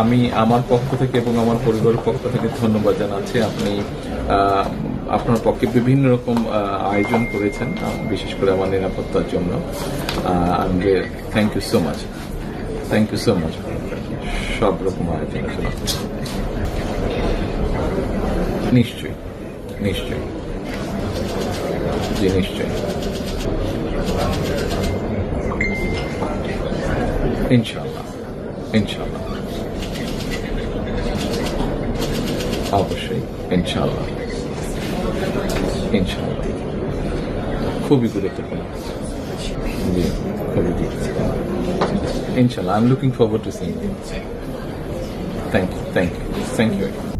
আমি আমার পক্ষ থেকে এবং আমার পরিবারের পক্ষ থেকে ধন্যবাদ জানাচ্ছি। আপনি আপনার পক্ষে বিভিন্ন রকম আয়োজন করেছেন বিশেষ করে আমার নিরাপত্তার জন্য। Thank you so much thank you so much সব রকম আয়োজনের জন্য নিশ্চয়ই নিশ্চয়ই। জি, নিশ্চয়ই। ইনশাল্লাহ ইনশাল্লাহ অবশ্যই ইনশাল্লাহ ইনশাল্লাহ খুবই গুরুত্বপূর্ণ জি খুবই গুরুত্বপূর্ণ ইনশাল্লাহ I am looking forward to sing thank you thank you thank you